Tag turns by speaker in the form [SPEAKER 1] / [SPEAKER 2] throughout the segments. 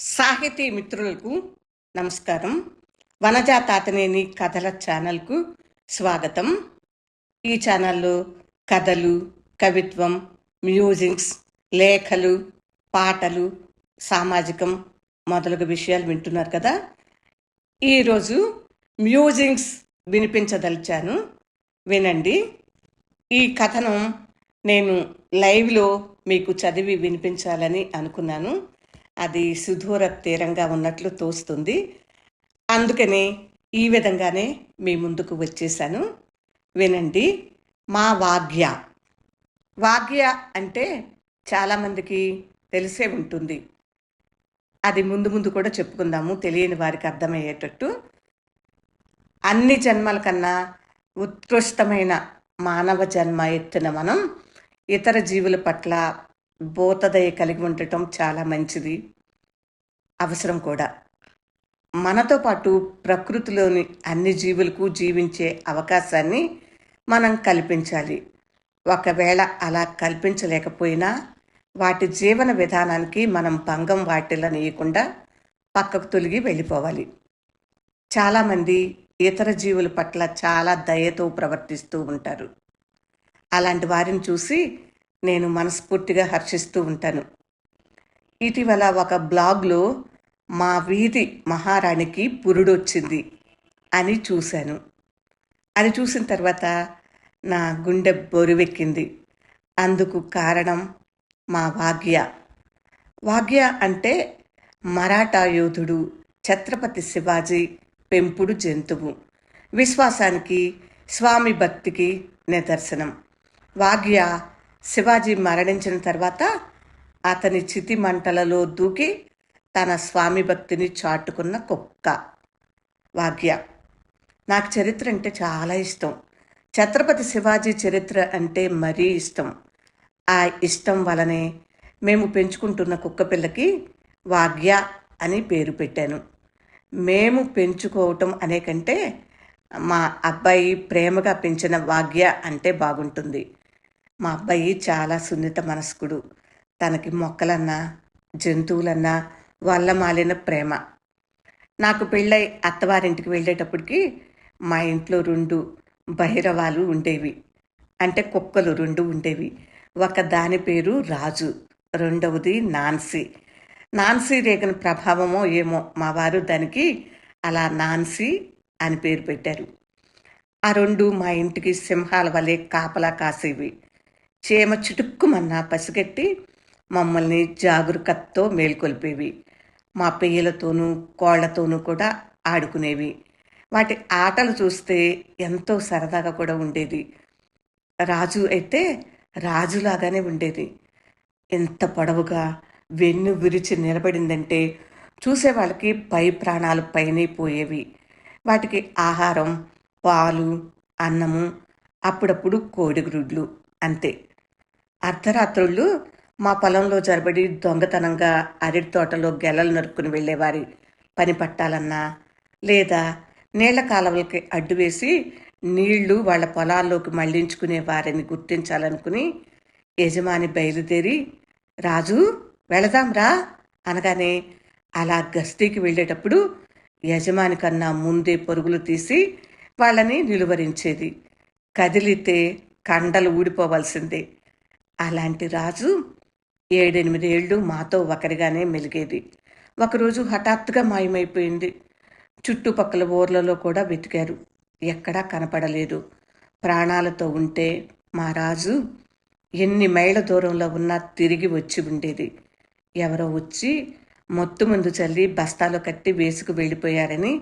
[SPEAKER 1] సాహితీ మిత్రులకు నమస్కారం. వనజా తాతనేని కథల ఛానల్కు స్వాగతం. ఈ ఛానల్లో కథలు కవిత్వం మ్యూజిక్స్ లేఖలు పాటలు సామాజికం మొదలగు విషయాలు వింటున్నారు కదా. ఈరోజు మ్యూజిక్స్ వినిపించదలిచాను. వినండి. ఈ కథనం నేను లైవ్లో మీకు చదివి వినిపించాలని అనుకున్నాను. అది సుదూర తీరంగా ఉన్నట్లు తోస్తుంది. అందుకనే ఈ విధంగానే మీ ముందుకు వచ్చేసాను. వినండి. మా వాగ్య వాగ్య అంటే చాలామందికి తెలిసే ఉంటుంది. అది ముందు ముందు కూడా చెప్పుకుందాము. తెలియని వారికి అర్థమయ్యేటట్టు. అన్ని జన్మల కన్నా ఉత్కృష్టమైన మానవ జన్మ ఎత్తున మనం ఇతర జీవుల పట్ల బోతదయ కలిగి ఉండటం చాలా మంచిది. అవసరం కూడా. మనతో పాటు ప్రకృతిలోని అన్ని జీవులకు జీవించే అవకాశాన్ని మనం కల్పించాలి. ఒకవేళ అలా కల్పించలేకపోయినా వాటి జీవన విధానానికి మనం భంగం వాటిల్లనియకుండా పక్కకు తొలగి వెళ్ళిపోవాలి. చాలామంది ఇతర జీవుల పట్ల చాలా దయతో ప్రవర్తిస్తూ ఉంటారు. అలాంటి వారిని చూసి నేను మనస్ఫూర్తిగా హర్షిస్తూ ఉంటాను. ఇటీవల ఒక బ్లాగ్లో మా వీధి మహారాణికి పురుడొచ్చింది అని చూశాను. అది చూసిన తర్వాత నా గుండె బొరువెక్కింది. అందుకు కారణం మా వాగ్య. వాగ్య అంటే మరాఠా యోధుడు ఛత్రపతి శివాజీ పెంపుడు జంతువు. విశ్వాసానికి స్వామి భక్తికి నిదర్శనం. వాగ్య శివాజీ మరణించిన తర్వాత అతని చితి మంటలలో దూకి తన స్వామి భక్తిని చాటుకున్న కుక్క వాగ్య. నాకు చరిత్ర అంటే చాలా ఇష్టం. ఛత్రపతి శివాజీ చరిత్ర అంటే మరీ ఇష్టం. ఆ ఇష్టం వలనే మేము పెంచుకుంటున్న కుక్క పిల్లకి వాగ్య అని పేరు పెట్టాను. మేము పెంచుకోవటం అనే కంటే మా అబ్బాయి ప్రేమగా పెంచిన వాగ్య అంటే బాగుంటుంది. మా అబ్బాయి చాలా సున్నిత మనస్కుడు. తనకి మొక్కలన్నా జంతువులన్నా వల్ల మాలిన ప్రేమ. నాకు పెళ్ళై అత్తవారింటికి వెళ్ళేటప్పటికి మా ఇంట్లో రెండు బహిరవాలు ఉండేవి. అంటే కుక్కలు రెండు ఉండేవి. ఒక దాని పేరు రాజు రెండవది నాన్సీ. నాన్సీ రేగన ప్రభావమో ఏమో మా వారు దానికి అలా నాన్సీ అని పేరు పెట్టారు. ఆ రెండు మా ఇంటికి సింహాల వలె కాపలా కాసేవి. చీమ చిటుక్కుమన్న పసిగట్టి మమ్మల్ని జాగరూకతతో మేల్కొల్పేవి. మా పెయ్యలతోనూ కోళ్ళతోనూ కూడా ఆడుకునేవి. వాటి ఆటలు చూస్తే ఎంతో సరదాగా కూడా ఉండేది. రాజు అయితే రాజులాగానే ఉండేది. ఎంత పొడవుగా వెన్ను విరిచి నిలబడిందంటే చూసే వాళ్ళకి పై ప్రాణాలు పైనే పోయేవి. వాటికి ఆహారం పాలు అన్నము అప్పుడప్పుడు కోడిగుడ్లు అంతే. అర్ధరాత్రుళ్ళు మా పొలంలో జరబడి దొంగతనంగా అరటి తోటలో గెలలు నరుక్కుని వెళ్ళేవారి పని పట్టాలన్నా లేదా నీళ్ళ కాలువలకి అడ్డు వేసి నీళ్ళు వాళ్ళ పొలాల్లోకి మళ్ళించుకునే వారిని గుర్తించాలనుకుని యజమాని బయలుదేరి రాజు వెళదాంరా అనగానే అలా గస్తీకి వెళ్ళేటప్పుడు యజమాని కన్నా ముందే పరుగులు తీసి వాళ్ళని నిలువరించేది. కదిలితే కండలు ఊడిపోవలసిందే. అలాంటి రాజు ఏడెనిమిదేళ్ళు మాతో ఒకరిగానే మెలిగేది. ఒకరోజు హఠాత్తుగా మాయమైపోయింది. చుట్టుపక్కల ఊర్లలో కూడా వెతికారు. ఎక్కడా కనపడలేదు. ప్రాణాలతో ఉంటే మా రాజు ఎన్ని మైళ్ళ దూరంలో ఉన్నా తిరిగి వచ్చి ఉండేది. ఎవరో వచ్చి మొత్తు ముందు చల్లి బస్తాలో కట్టి వేసుకు వెళ్ళిపోయారని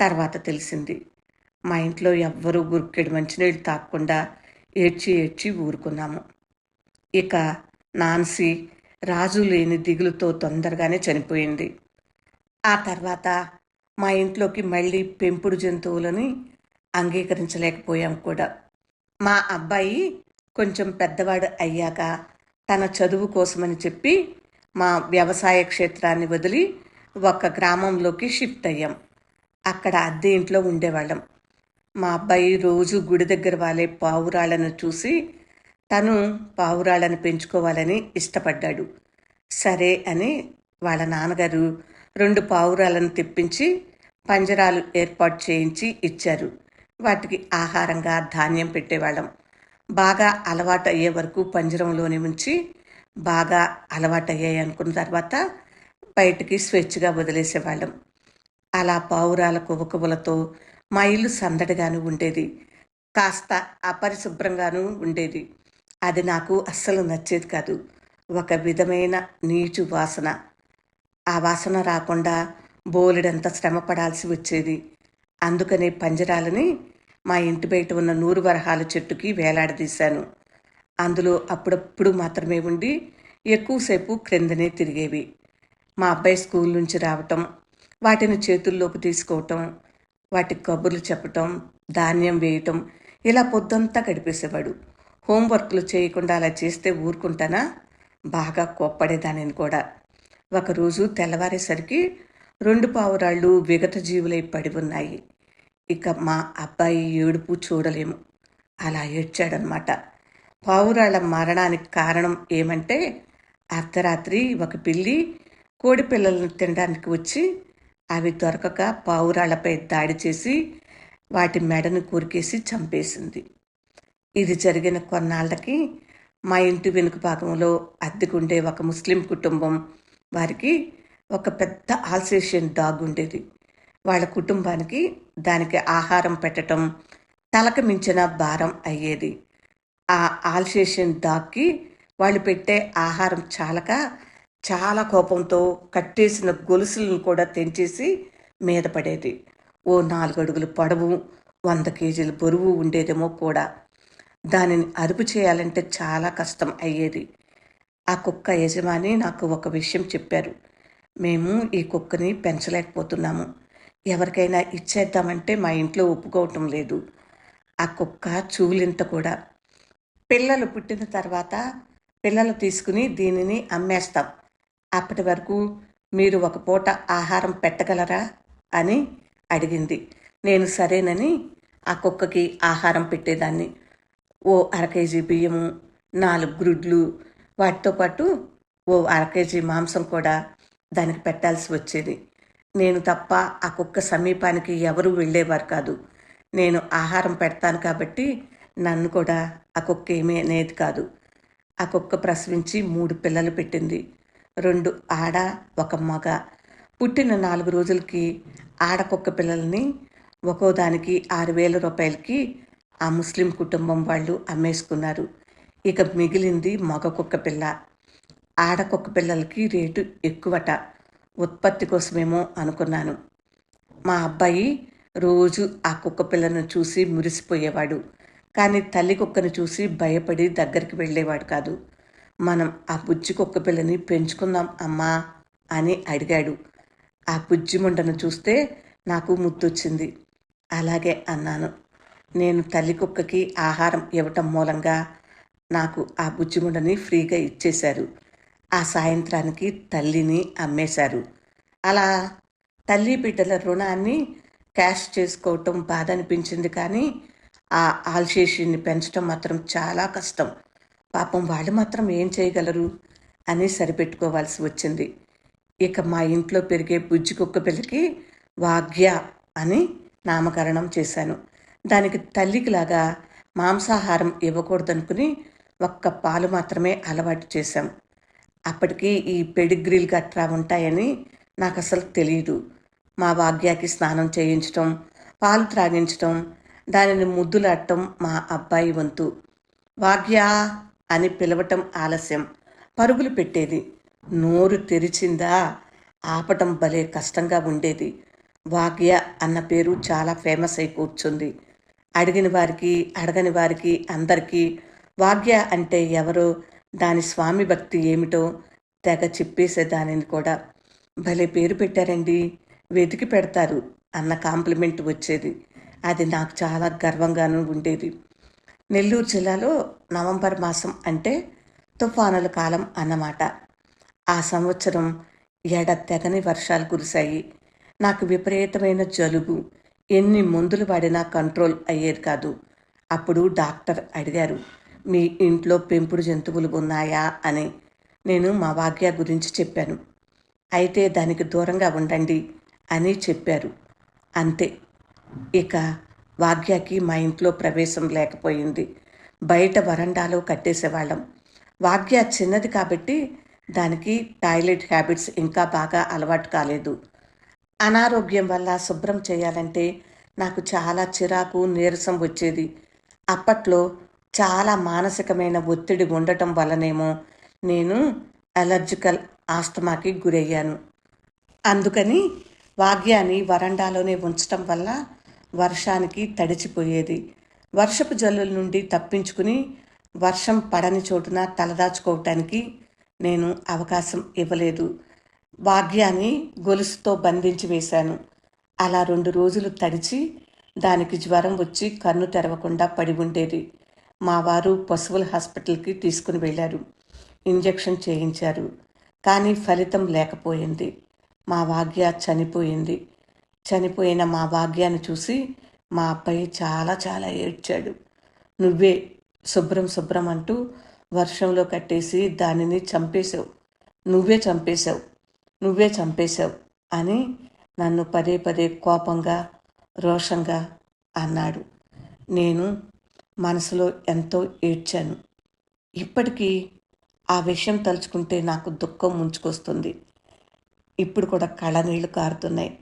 [SPEAKER 1] తర్వాత తెలిసింది. మా ఇంట్లో ఎవ్వరూ గురికెడు మంచినీళ్ళు తాకుండా ఏడ్చి ఏడ్చి ఊరుకున్నాము. ఇక నాన్సీ రాజు లేని దిగులుతో తొందరగానే చనిపోయింది. ఆ తర్వాత మా ఇంట్లోకి మళ్ళీ పెంపుడు జంతువులని అంగీకరించలేకపోయాం కూడా. మా అబ్బాయి కొంచెం పెద్దవాడు అయ్యాక తన చదువు కోసమని చెప్పి మా వ్యవసాయ క్షేత్రాన్ని వదిలి ఒక గ్రామంలోకి షిఫ్ట్ అయ్యాం. అక్కడ అద్దె ఇంట్లో ఉండేవాళ్ళం. మా అబ్బాయి రోజు గుడి దగ్గర వాళ్ళే పావురాళ్ళను చూసి తను పావురాలను పెంచుకోవాలని ఇష్టపడ్డాడు. సరే అని వాళ్ళ నాన్నగారు రెండు పావురాలను తెప్పించి పంజరాలు ఏర్పాటు చేయించి ఇచ్చారు. వాటికి ఆహారంగా ధాన్యం పెట్టేవాళ్ళం. బాగా అలవాటు అయ్యే వరకు పంజరంలోనే ఉంచి బాగా అలవాటు అయ్యాయి అనుకున్న తర్వాత బయటికి స్వేచ్ఛగా వదిలేసేవాళ్ళం. అలా పావురాల కువకువలతో మా ఇల్లు సందడిగాను ఉండేది. కాస్త అపరిశుభ్రంగాను ఉండేది. అది నాకు అస్సలు నచ్చేది కాదు. ఒక విధమైన నీచు వాసన. ఆ వాసన రాకుండా బోలెడంత శ్రమ పడాల్సి వచ్చేది. అందుకనే పంజరాలని మా ఇంటి బయట ఉన్న నూరు వరహాల చెట్టుకి వేలాడదీశాను. అందులో అప్పుడప్పుడు మాత్రమే ఉండి ఎక్కువసేపు క్రిందనే తిరిగేవి. మా అబ్బాయి స్కూల్ నుంచి రావటం వాటిని చేతుల్లోకి తీసుకోవటం వాటి కబుర్లు చెప్పటం ధాన్యం వేయటం ఇలా పొద్దంతా గడిపేసేవాడు. హోంవర్క్లు చేయకుండా అలా చేస్తే ఊరుకుంటానా? బాగా కోప్పడేదానిని కూడా. ఒకరోజు తెల్లవారేసరికి రెండు పావురాళ్ళు విగత జీవులై పడి ఉన్నాయి. ఇక మా అబ్బాయి ఏడుపు చూడలేము. అలా ఏడ్చాడనమాట. పావురాళ్ళ మరణానికి కారణం ఏమంటే అర్ధరాత్రి ఒక పిల్లి కోడి పిల్లలను తినడానికి వచ్చి అవి దొరకక పావురాళ్ళపై దాడి చేసి వాటి మెడను కొరికేసి చంపేసింది. ఇది జరిగిన కొన్నాళ్ళకి మా ఇంటి వెనుక భాగంలో అద్దెకుండే ఒక ముస్లిం కుటుంబం. వారికి ఒక పెద్ద ఆల్సేషియన్ డాగ్ ఉండేది. వాళ్ళ కుటుంబానికి దానికి ఆహారం పెట్టడం తలకు మించిన భారం అయ్యేది. ఆ ఆల్సేషియన్ డాగ్కి వాళ్ళు పెట్టే ఆహారం చాలక చాలా కోపంతో కట్టేసిన గొలుసులను కూడా తెంచేసి మీద పడేది. ఓ నాలుగు అడుగులు పొడవు వంద కేజీల బరువు ఉండేదేమో కూడా. దానిని అరుపు చేయాలంటే చాలా కష్టం అయ్యేది. ఆ కుక్క యజమాని నాకు ఒక విషయం చెప్పారు. మేము ఈ కుక్కని పెంచలేకపోతున్నాము. ఎవరికైనా ఇచ్చేద్దామంటే మా ఇంట్లో ఒప్పుకోవటం లేదు. ఆ కుక్క చూలింత కూడా. పిల్లలు పుట్టిన తర్వాత పిల్లలు తీసుకుని దీనిని అమ్మేస్తాం. అప్పటి వరకు మీరు ఒక పూట ఆహారం పెట్టగలరా? అని అడిగింది. నేను సరేనని ఆ కుక్కకి ఆహారం పెట్టేదాన్ని. ఓ అర కేజీ బియ్యము నాలుగు గ్రుడ్లు వాటితో పాటు ఓ అర కేజీ మాంసం కూడా దానికి పెట్టాల్సి వచ్చేది. నేను తప్ప ఆ కుక్క సమీపానికి ఎవరు వెళ్ళేవారు కాదు. నేను ఆహారం పెడతాను కాబట్టి నన్ను కూడా ఆ కుక్క ఏమీ అనేది కాదు. ఆ కుక్క ప్రసవించి మూడు పిల్లలు పెట్టింది. రెండు ఆడ ఒక మగ. పుట్టిన నాలుగు రోజులకి ఆడ కుక్క పిల్లల్ని ఒక్కో దానికి ఆరు వేల రూపాయలకి ఆ ముస్లిం కుటుంబం వాళ్ళు అమ్మేసుకున్నారు. ఇక మిగిలింది మగ కుక్క పిల్ల. ఆడకొక్క పిల్లలకి రేటు ఎక్కువట. ఉత్పత్తి కోసమేమో అనుకున్నాను. మా అబ్బాయి రోజు ఆ కుక్క పిల్లను చూసి మురిసిపోయేవాడు. కానీ తల్లి కుక్కను చూసి భయపడి దగ్గరికి వెళ్ళేవాడు కాదు. మనం ఆ బుజ్జి కుక్క పిల్లని పెంచుకుందాం అమ్మా అని అడిగాడు. ఆ బుజ్జి ముండను చూస్తే నాకు ముద్దొచ్చింది. అలాగే అన్నాను. నేను తల్లి కుక్కకి ఆహారం ఇవ్వటం మూలంగా నాకు ఆ బుజ్జిముండని ఫ్రీగా ఇచ్చేశారు. ఆ సాయంత్రానికి తల్లిని అమ్మేశారు. అలా తల్లి బిడ్డల రుణాన్ని క్యాష్ చేసుకోవటం బాధ అనిపించింది కానీ ఆ ఆల్షేషిని పెంచడం మాత్రం చాలా కష్టం. పాపం వాళ్ళు మాత్రం ఏం చేయగలరు అని సరిపెట్టుకోవాల్సి వచ్చింది. ఇక మా ఇంట్లో పెరిగే బుజ్జి కుక్క పిల్లకి వాగ్య అని నామకరణం చేశాను. దానికి తల్లికిలాగా మాంసాహారం ఇవ్వకూడదనుకుని ఒక్క పాలు మాత్రమే అలవాటు చేశాం. అప్పటికి ఈ పెడిగ్రీలు గట్రా ఉంటాయని నాకు అసలు తెలియదు మా వాగ్యాకి స్నానం చేయించటం పాలు త్రాగించటం దానిని ముద్దులాడటం మా అబ్బాయి వంతు. వాగ్యా అని పిలవటం ఆలస్యం. పరుగులు పెట్టేది. నోరు తెరిచిందా? ఆపటం భలే కష్టంగా ఉండేది. వాగ్య అన్న పేరు చాలా ఫేమస్ అయి కూర్చుంది. అడిగిన వారికి అడగని వారికి అందరికీ వాగ్య అంటే ఎవరో? దాని స్వామి భక్తి ఏమిటో తెగ చెప్పేసేదానిని కూడా. భలే పేరు పెట్టారండి. వెతికి పెడతారు అన్న కాంప్లిమెంట్ వచ్చేది. అది నాకు చాలా గర్వంగానూ ఉండేది. నెల్లూరు జిల్లాలో నవంబర్ మాసం అంటే తుఫానుల కాలం అన్నమాట. ఆ సంవత్సరం ఎడ తెగని వర్షాలు కురిశాయి. నాకు విపరీతమైన జలుబు ఎన్ని మందులు వాడినా కంట్రోల్ అయ్యేది కాదు. అప్పుడు డాక్టర్ అడిగారు మీ ఇంట్లో పెంపుడు జంతువులు ఉన్నాయా? అని. నేను మా వాగ్య గురించి చెప్పాను. అయితే దానికి దూరంగా ఉండండి అని చెప్పారు. అంతే. ఇక వాగ్యాకి మా ఇంట్లో ప్రవేశం లేకపోయింది. బయట వరండాలో కట్టేసేవాళ్ళం. వాగ్య చిన్నది కాబట్టి దానికి టాయిలెట్ హ్యాబిట్స్ ఇంకా బాగా అలవాటు కాలేదు. అనారోగ్యం వల్ల శుభ్రం చేయాలంటే నాకు చాలా చిరాకు నీరసం వచ్చేది. అప్పట్లో చాలా మానసికమైన ఒత్తిడి ఉండటం వల్లనేమో నేను అలర్జికల్ ఆస్తమాకి గురయ్యాను. అందుకని వాగ్యాన్ని వరండాలోనే ఉంచటం వల్ల వర్షానికి తడిచిపోయేది. వర్షపు జల్లుల నుండి తప్పించుకుని వర్షం పడని చోటున తలదాచుకోవటానికి నేను అవకాశం ఇవ్వలేదు. భాగ్యాన్ని గొలుసుతో బంధించి వేశాను. అలా రెండు రోజులు తడిచి దానికి జ్వరం వచ్చి కన్ను తెరవకుండా పడి ఉండేది. మా వారు పశువుల హాస్పిటల్కి తీసుకుని వెళ్ళారు. ఇంజెక్షన్ చేయించారు. కానీ ఫలితం లేకపోయింది. మా భాగ్య చనిపోయింది. చనిపోయిన మా భాగ్యాన్ని చూసి మా అబ్బాయి చాలా చాలా ఏడ్చాడు. నువ్వే శుభ్రం శుభ్రం అంటూ వర్షంలో కట్టేసి దానిని చంపేశావు. నువ్వే చంపేశావు. నువ్వే చంపేశావు అని నన్ను పదే పదే కోపంగా రోషంగా అన్నాడు. నేను మనసులో ఎంతో ఏడ్చాను. ఇప్పటికీ ఆ విషయం తలుచుకుంటే నాకు దుఃఖం ముంచుకొస్తుంది. ఇప్పుడు కూడా కళ్ళ నీళ్ళు కారుతున్నాయి.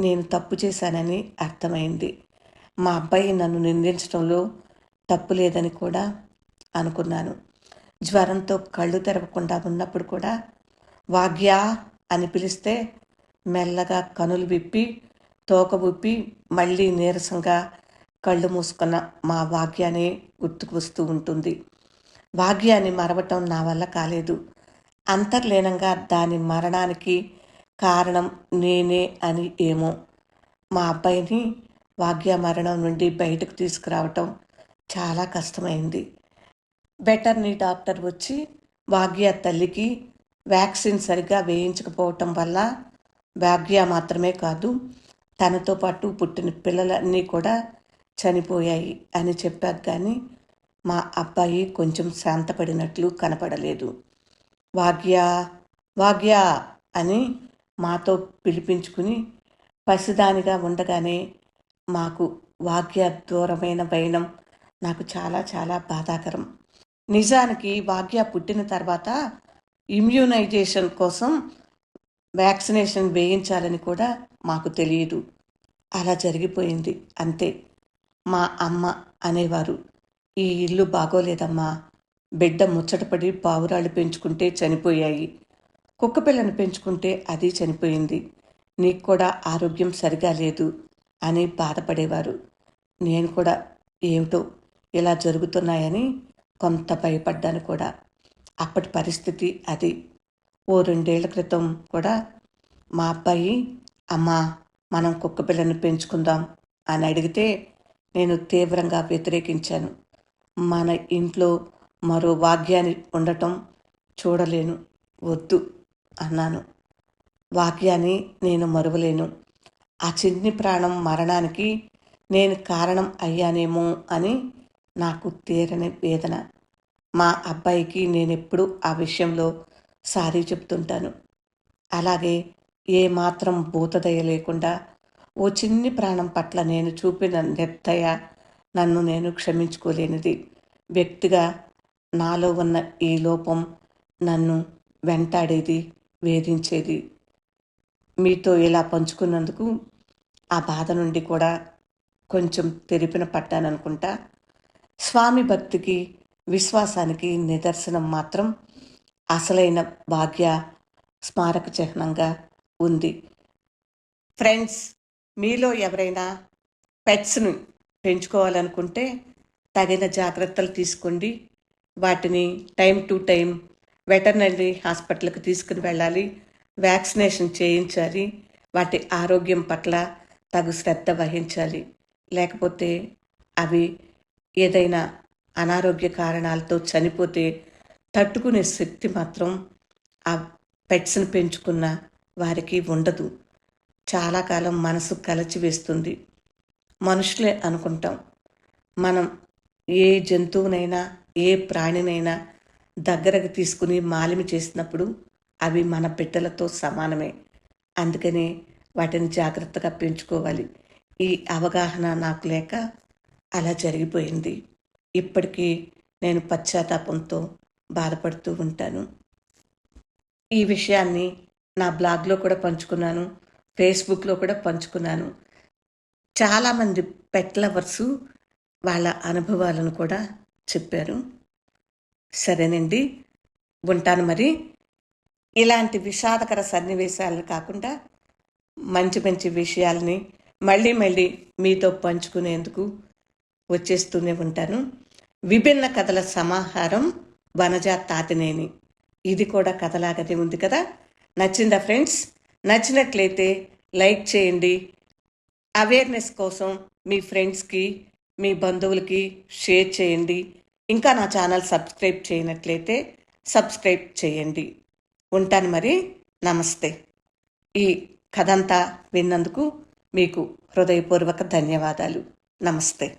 [SPEAKER 1] నేను తప్పు చేశానని అర్థమైంది. మా అబ్బాయి నన్ను నిందించడంలో తప్పు లేదని కూడా అనుకున్నాను. జ్వరంతో కళ్ళు తెరవకుండా ఉన్నప్పుడు కూడా వాగ్యా అని పిలిస్తే మెల్లగా కనులు విప్పి తోక విప్పి మళ్ళీ నీరసంగా కళ్ళు మూసుకున్న మా వాక్యాన్ని గుర్తుకు వస్తూ ఉంటుంది. వాగ్యాన్ని మరవటం నా వల్ల కాలేదు. అంతర్లీనంగా దాని మరణానికి కారణం నేనే అని ఏమో. మా అబ్బాయిని వాగ్య మరణం నుండి బయటకు తీసుకురావటం చాలా కష్టమైంది. వెటర్నీ డాక్టర్ వచ్చి వాగ్య తల్లికి వ్యాక్సిన్ సరిగ్గా వేయించకపోవటం వల్ల భాగ్య మాత్రమే కాదు తనతో పాటు పుట్టిన పిల్లలన్నీ కూడా చనిపోయాయి అని చెప్పాక కానీ మా అబ్బాయి కొంచెం శాంతపడినట్లు కనపడలేదు. వాగ్యా వాగ్యా అని మాతో పిలిపించుకుని పసిదానిగా ఉండగానే మాకు వాగ్య దూరమైన వైనం నాకు చాలా చాలా బాధాకరం. నిజానికి వాగ్య పుట్టిన తర్వాత ఇమ్యూనైజేషన్ కోసం వ్యాక్సినేషన్ వేయించాలని కూడా మాకు తెలియదు. అలా జరిగిపోయింది. అంతే. మా అమ్మ అనేవారు ఈ ఇల్లు బాగోలేదమ్మా. బిడ్డ ముచ్చటపడి పావురాళ్ళు పెంచుకుంటే చనిపోయాయి. కుక్కపిల్లను పెంచుకుంటే అది చనిపోయింది. నీకు కూడా ఆరోగ్యం సరిగా లేదు అని బాధపడేవారు. నేను కూడా ఏమిటో ఇలా జరుగుతున్నాయని కొంత భయపడ్డాను కూడా. అప్పటి పరిస్థితి అది. ఓ రెండేళ్ళ క్రితం కూడా మా అబ్బాయి అమ్మా మనం కుక్క పిల్లను పెంచుకుందాం అని అడిగితే నేను తీవ్రంగా వ్యతిరేకించాను. మన ఇంట్లో మరో వాక్యాన్ని ఉండటం చూడలేను వద్దు అన్నాను. వాక్యాన్ని నేను మరువలేను. ఆ చిన్ని ప్రాణం మరణానికి నేను కారణం అయ్యానేమో అని నాకు తీరని వేదన. మా అబ్బాయికి నేనెప్పుడు ఆ విషయంలో సారీ చెప్తుంటాను. అలాగే ఏ మాత్రం భూతదయ లేకుండా ఓ చిన్ని ప్రాణం పట్ల నేను చూపిన నిర్దయ నన్ను నేను క్షమించుకోలేనిది. వ్యక్తిగా నాలో ఉన్న ఈ లోపం నన్ను వెంటాడేది వేధించేది. మీతో ఇలా పంచుకున్నందుకు ఆ బాధ నుండి కూడా కొంచెం తెరిపిన పట్టాననుకుంటా. స్వామి భక్తికి విశ్వాసానికి నిదర్శనం మాత్రం అసలైన భాగ్య స్మారక చిహ్నంగా ఉంది. ఫ్రెండ్స్ మీలో ఎవరైనా పెట్స్ను పెంచుకోవాలనుకుంటే తగిన జాగ్రత్తలు తీసుకోండి. వాటిని టైం టు టైం వెటర్నరీ హాస్పిటల్కి తీసుకుని వెళ్ళాలి. వ్యాక్సినేషన్ చేయించాలి. వాటి ఆరోగ్యం పట్ల తగు శ్రద్ధ వహించాలి. లేకపోతే అవి ఏదైనా అనారోగ్య కారణాలతో చనిపోతే తట్టుకునే శక్తి మాత్రం ఆ పెట్స్ని పెంచుకున్న వారికి ఉండదు. చాలా కాలం మనసు కలచివేస్తుంది మనుషులే అనుకుంటాం. మనం ఏ జంతువునైనా ఏ ప్రాణినైనా దగ్గరకు తీసుకుని మాలిమి చేసినప్పుడు అవి మన బిడ్డలతో సమానమే. అందుకనే వాటిని జాగ్రత్తగా పెంచుకోవాలి. ఈ అవగాహన నాకు లేక అలా జరిగిపోయింది. ఇప్పటికీ నేను పశ్చాత్తాపంతో బాధపడుతూ ఉంటాను. ఈ విషయాన్ని నా బ్లాగ్లో కూడా పంచుకున్నాను ఫేస్బుక్లో కూడా పంచుకున్నాను. చాలామంది పెట్ లవర్సు వాళ్ళ అనుభవాలను కూడా చెప్పారు. సరేనండి ఉంటాను మరి. ఇలాంటి విషాదకర సన్నివేశాలను కాకుండా మంచి మంచి విషయాల్ని మళ్ళీ మళ్ళీ మీతో పంచుకునేందుకు వచ్చేస్తూనే ఉంటాను. విభిన్న కథల సమాహారం వనజ తాతినేని. ఇది కూడా కథలాగానే ఉంది కదా? నచ్చిందా ఫ్రెండ్స్? నచ్చినట్లయితే లైక్ చేయండి. అవేర్నెస్ కోసం మీ ఫ్రెండ్స్కి మీ బంధువులకి షేర్ చేయండి. ఇంకా నా ఛానల్ సబ్స్క్రైబ్ చేయనట్లయితే సబ్స్క్రైబ్ చేయండి. ఉంటాను మరి. నమస్తే. ఈ కథంతా విన్నందుకు మీకు హృదయపూర్వక ధన్యవాదాలు. నమస్తే.